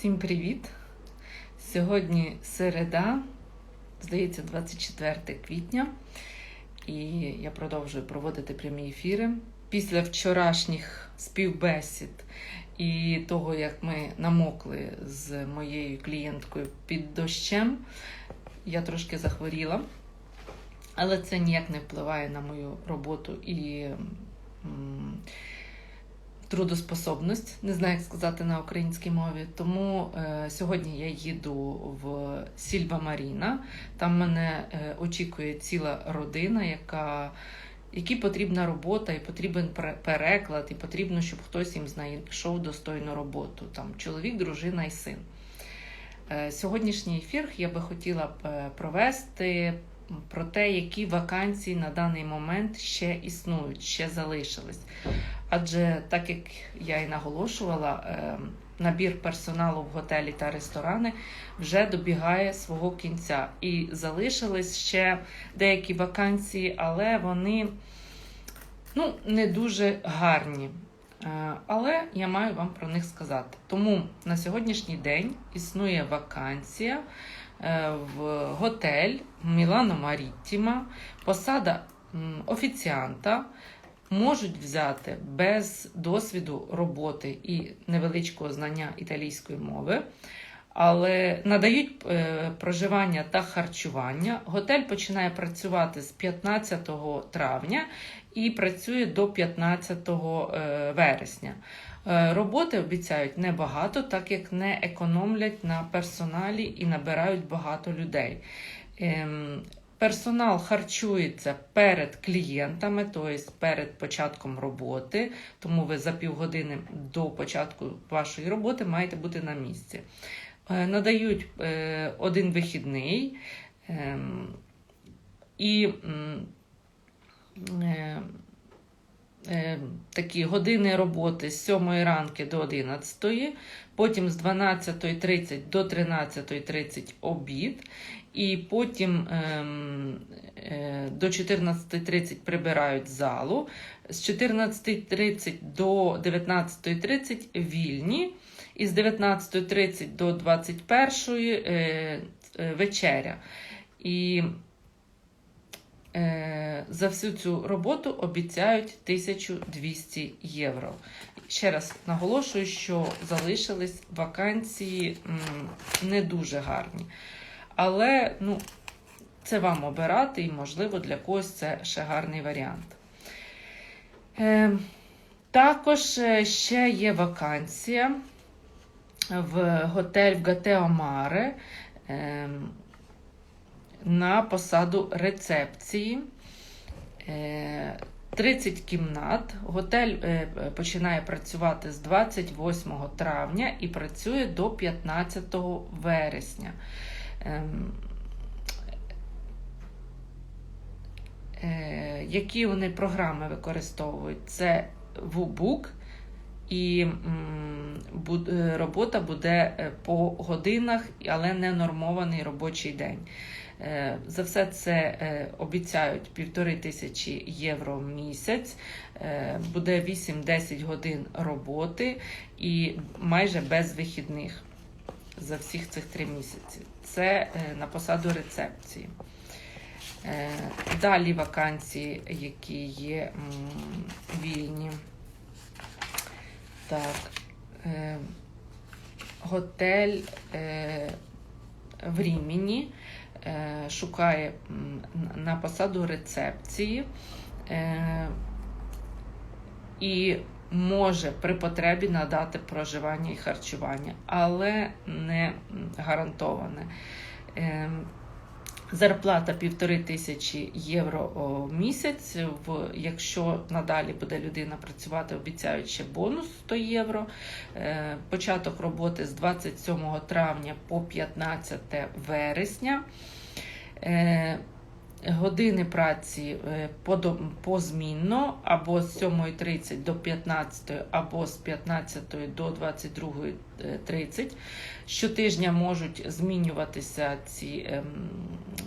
Всім привіт! Сьогодні середа, здається, 24 квітня, і я продовжую проводити прямі ефіри. Після вчорашніх співбесід і того, як ми намокли з моєю клієнткою під дощем, я трошки захворіла, але це ніяк не впливає на мою роботу і. м, трудоспособність, не знаю, як сказати на українській мові. Тому е, сьогодні я їду в Сільва Маріна. Там мене е, очікує ціла родина, яка, якій потрібна робота, і потрібен переклад, і потрібно, щоб хтось їм знайшов достойну роботу. Там чоловік, дружина і син. Е, Сьогоднішній ефір я би хотіла б е, провести про те, які вакансії на даний момент ще існують, ще залишились. Адже так як я і наголошувала, е, набір персоналу в готелі та ресторани вже добігає свого кінця. І залишились ще деякі вакансії, але вони ну, не дуже гарні. Е, Але я маю вам про них сказати. Тому на сьогоднішній день існує вакансія е, в готель Мілано Маріттіма, посада офіціанта. Можуть взяти без досвіду роботи і невеличкого знання італійської мови, але надають е, проживання та харчування. Готель починає працювати з 15 травня і працює до 15 е, вересня. Е, Роботи обіцяють небагато, так як не економлять на персоналі і набирають багато людей. Персонал харчується перед клієнтами, тобто перед початком роботи, тому ви за півгодини до початку вашої роботи маєте бути на місці. Е, Надають е, один вихідний ем, і е, такі години роботи з 7 ранки до 11, потім з 12.30 до 13.30 обід, і потім ем, е, до 14.30 прибирають залу, з 14.30 до 19.30 вільні, і з 19.30 до 21.00 е, е, вечеря. І за всю цю роботу обіцяють 1200 євро. Ще раз наголошую, що залишились вакансії не дуже гарні. Але ну, це вам обирати, і, можливо, для когось це ще гарний варіант. Е, також е, ще є вакансія в готель в Гатео Маре е, на посаду рецепції. Е, 30 кімнат. Готель е, починає працювати з 28 травня і працює до 15 вересня. Ем, е, Які вони програми використовують? Це VBook і е, робота буде е, по годинах, але не нормований робочий день. За все це обіцяють півтори тисячі євро в місяць. Буде 8-10 годин роботи і майже без вихідних за всіх цих три місяці. Це е, на посаду рецепції. Е, Далі вакансії, які є вільні. Так. е, Готель в Рімені шукає на посаду рецепції і може при потребі надати проживання і харчування, але не гарантоване. Е, Зарплата півтори тисячі євро в місяць. Якщо надалі буде людина працювати, обіцяють ще бонус 100 євро. Е, початок роботи з 27 травня по 15 вересня. Години праці е, подо- позмінно або з 7.30 до 15, або з 15 до 22.30. Щотижня можуть змінюватися ці ем,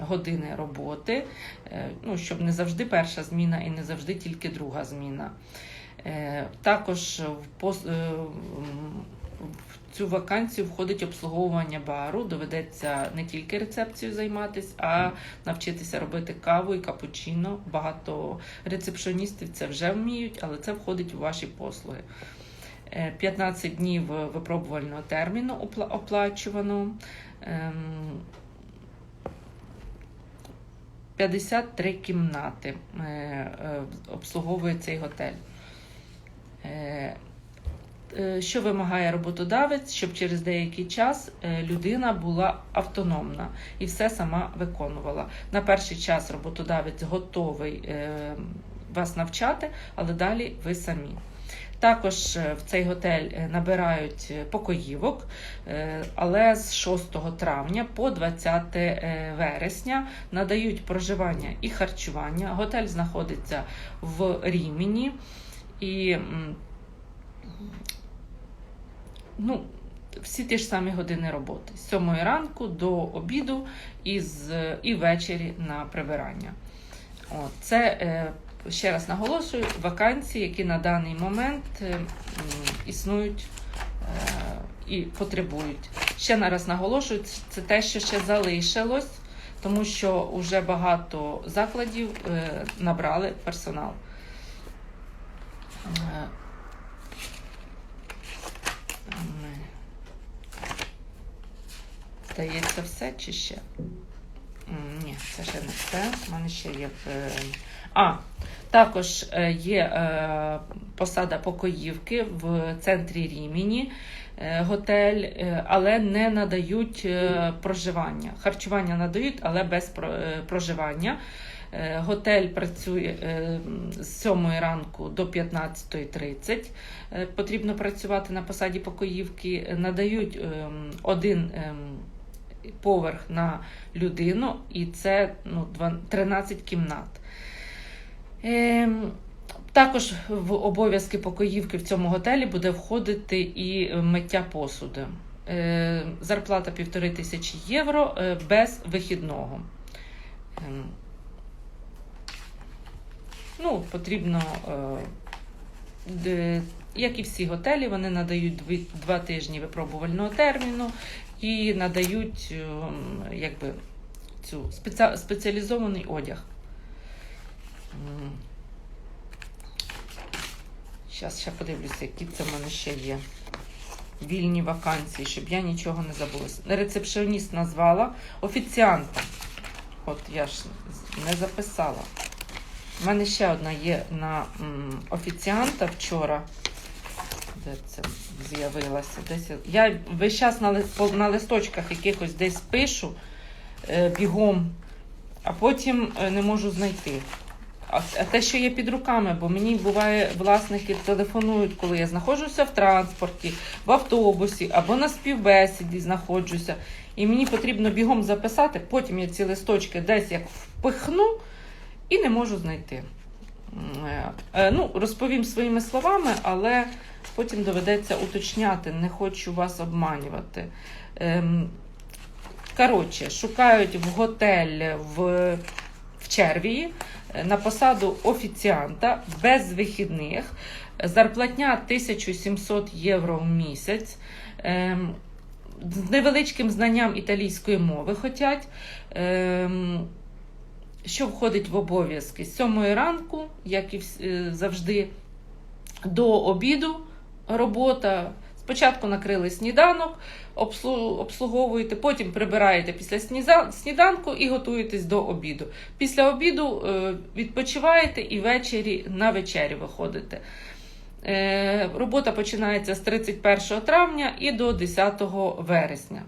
години роботи, е, ну, щоб не завжди перша зміна і не завжди тільки друга зміна. Е, Також в в цю вакансію входить обслуговування бару. Доведеться не тільки рецепцію займатися, а навчитися робити каву і капучино. Багато рецепшоністів це вже вміють, але це входить у ваші послуги. Е, 15 днів випробувального терміну опла- оплачувано. Ем, 53 кімнати е, е, обслуговує цей готель. Е, Що вимагає роботодавець, щоб через деякий час е, людина була автономна і все сама виконувала. На перший час роботодавець готовий е, вас навчати, але далі ви самі. Також в цей готель набирають покоївок, але з 6 травня по 20 е, вересня надають проживання і харчування. Готель знаходиться в Рімені і ну, всі ті ж самі години роботи з 7 ранку до обіду і, з, і ввечері на прибирання. От, це е, ще раз наголошую, вакансії, які на даний момент е, існують е, і потребують. Ще раз наголошую, це- те, що ще залишилось, тому що вже багато закладів набрали персонал. Е, м, Здається, все чи ще? Ні, це ще не все. У мене ще є. е, А, також е, є е, посада покоївки в центрі Рімені, е, готель, але не надають проживання. Харчування надають, але без проживання. Готель працює з 7 ранку до 15.30. Е, Потрібно працювати на посаді покоївки. Надають ем, один ем, поверх на людину, і це ну, 13 кімнат. Ем, також в обов'язки покоївки в цьому готелі буде входити і миття посуду. Е, зарплата півтори тисячі євро е, без вихідного. Ем, ну, потрібно, е, як і всі готелі, вони надають дві, два тижні випробувального терміну і надають ем, якби, цю спеці- спеціалізований одяг. Зараз ще подивлюся, які це в мене ще є. Вільні вакансії, щоб я нічого не забула. Рецепшеніст назвала офіціанта. От я ж не записала. У мене ще одна є на офіціанта вчора. Де це з'явилася? Десь я- весь час на, на листочках якихось десь пишу е, бігом, а потім е, не можу знайти. А те, що є під руками, бо мені буває, власники телефонують, коли я знаходжуся в транспорті, в автобусі або на співбесіді знаходжуся. І мені потрібно бігом записати, потім я ці листочки десь як впихну і не можу знайти. Е, Ну, розповім своїми словами, але потім доведеться уточняти, не хочу вас обманювати. Ем, Коротше, шукають в готель в, в Червії е, на посаду офіціанта без вихідних. Зарплатня 1700 євро в місяць. Ем, з невеличким знанням італійської мови хотять. Що входить в обов'язки? З 7 ранку, як і е, завжди, до обіду робота. Спочатку накрили сніданок, обслуговуєте, потім прибираєте після сніданку і готуєтесь до обіду. Після обіду е, відпочиваєте і ввечері на вечері виходите. Е, Робота починається з 31 травня і до 10 вересня.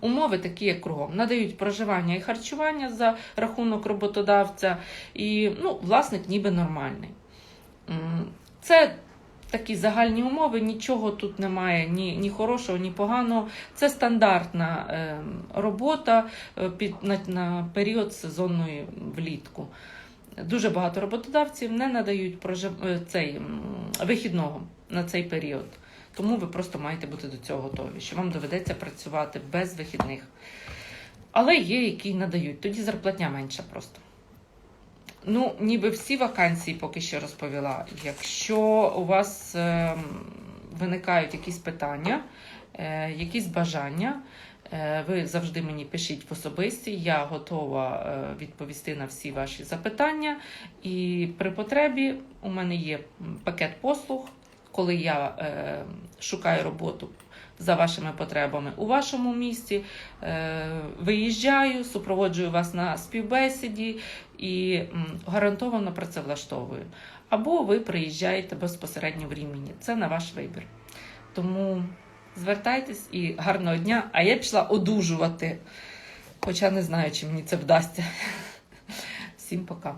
Умови такі, як кругом. Надають проживання і харчування за рахунок роботодавця, і ну, власник ніби нормальний. Це такі загальні умови, нічого тут немає, ні, ні хорошого, ні поганого. Це стандартна е, робота під, на, на період сезонної влітку. Дуже багато роботодавців не надають прожив... е, цей, вихідного на цей період. Тому ви просто маєте бути до цього готові, що вам доведеться працювати без вихідних. Але є, які надають, тоді зарплатня менша просто. Ну, ніби всі вакансії поки що розповіла. Якщо у вас ем, виникають якісь питання, е, якісь бажання, е, ви завжди мені пишіть в особисті. Я готова е, відповісти на всі ваші запитання. І при потребі у мене є пакет послуг, коли я е, шукаю роботу за вашими потребами у вашому місті. Е, виїжджаю, супроводжую вас на співбесіді і гарантовано працевлаштовую. Або ви приїжджаєте безпосередньо в Рівні. Це на ваш вибір. Тому звертайтесь і гарного дня. А я пішла одужувати, хоча не знаю, чи мені це вдасться. Всім пока.